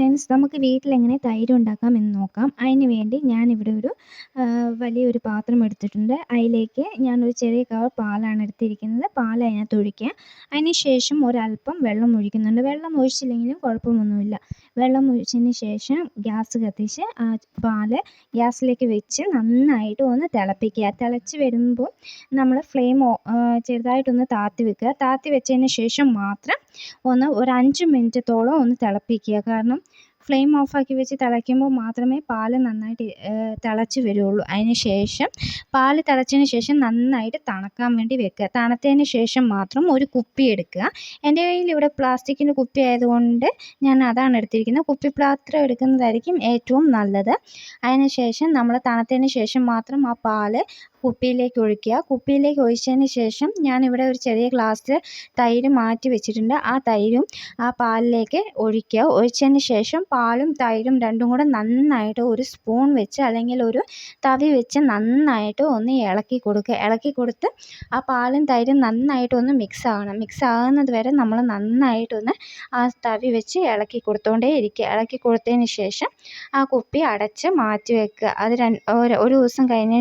Friends നമുക്ക് വീട്ടിൽ എങ്ങനെ തൈര് ഉണ്ടാക്കാം എന്ന് നോക്കാം. അതിന് വേണ്ടി ഞാൻ ഇവിടെ ഒരു വലിയൊരു പാത്രം എടുത്തിട്ടുണ്ട്. അതിലേക്ക് ഞാനൊരു ചെറിയ കവർ പാലാണ് എടുത്തിരിക്കുന്നത്. പാൽ അതിനകത്ത് ഒഴിക്കുക അതിന് ശേഷം ഒരല്പം വെള്ളം ഒഴിക്കുന്നുണ്ട്. വെള്ളം ഒഴിച്ചില്ലെങ്കിലും കുഴപ്പമൊന്നുമില്ല. വെള്ളം ഒഴിച്ചതിന് ശേഷം ഗ്യാസ് കത്തിച്ച് ആ പാൽ ഗ്യാസിലേക്ക് വെച്ച് നന്നായിട്ട് ഒന്ന് തിളപ്പിക്കുക. തിളച്ച് വരുമ്പോൾ നമ്മൾ ഫ്ലെയിം ചെറുതായിട്ടൊന്ന് താഴ്ത്തി വെക്കുക. താഴ്ത്തി വെച്ചതിന് ശേഷം മാത്രം ഒന്ന് ഒരു അഞ്ച് മിനിറ്റത്തോളം ഒന്ന് തിളപ്പിക്കുക. കാരണം ഫ്ലെയിം ഓഫാക്കി വെച്ച് തിളയ്ക്കുമ്പോൾ മാത്രമേ പാൽ നന്നായിട്ട് തിളച്ച് വരുള്ളൂ. അതിന് ശേഷം പാൽ തിളച്ചതിന് ശേഷം നന്നായിട്ട് തണക്കാൻ വേണ്ടി വെക്കുക. തണുത്തതിന് ശേഷം മാത്രം ഒരു കുപ്പി എടുക്കുക. എന്റെ കയ്യിൽ ഇവിടെ പ്ലാസ്റ്റിക്കിന്റെ കുപ്പി ആയതുകൊണ്ട് ഞാൻ അതാണ് എടുത്തിരിക്കുന്നത്. കുപ്പി പാത്രം എടുക്കുന്നതായിരിക്കും ഏറ്റവും നല്ലത്. അതിന് ശേഷം നമ്മൾ തണുത്തതിന് ശേഷം മാത്രം ആ പാൽ കുപ്പിയിലേക്ക് ഒഴിക്കുക. കുപ്പിയിലേക്ക് ഒഴിച്ചതിന് ശേഷം ഞാനിവിടെ ഒരു ചെറിയ ഗ്ലാസ്സിൽ തൈര് മാറ്റി വെച്ചിട്ടുണ്ട്. ആ തൈരും ആ പാലിലേക്ക് ഒഴിക്കുക. ഒഴിച്ചതിന് ശേഷം പാലും തൈരും രണ്ടും കൂടെ നന്നായിട്ട് ഒരു സ്പൂൺ വെച്ച് അല്ലെങ്കിൽ ഒരു തവി വെച്ച് നന്നായിട്ട് ഒന്ന് ഇളക്കി കൊടുക്കുക. ഇളക്കി കൊടുത്ത് ആ പാലും തൈരും നന്നായിട്ട് ഒന്ന് മിക്സ് ആകണം മിക്സ് ആകുന്നത് വരെ നമ്മൾ നന്നായിട്ടൊന്ന് ആ തവി വെച്ച് ഇളക്കി കൊടുത്തോണ്ടേ ഇരിക്കുക. ഇളക്കി കൊടുത്തതിന് ശേഷം ആ കുപ്പി അടച്ച് മാറ്റി വെക്കുക. അത് ഒരു ദിവസം കഴിഞ്ഞ്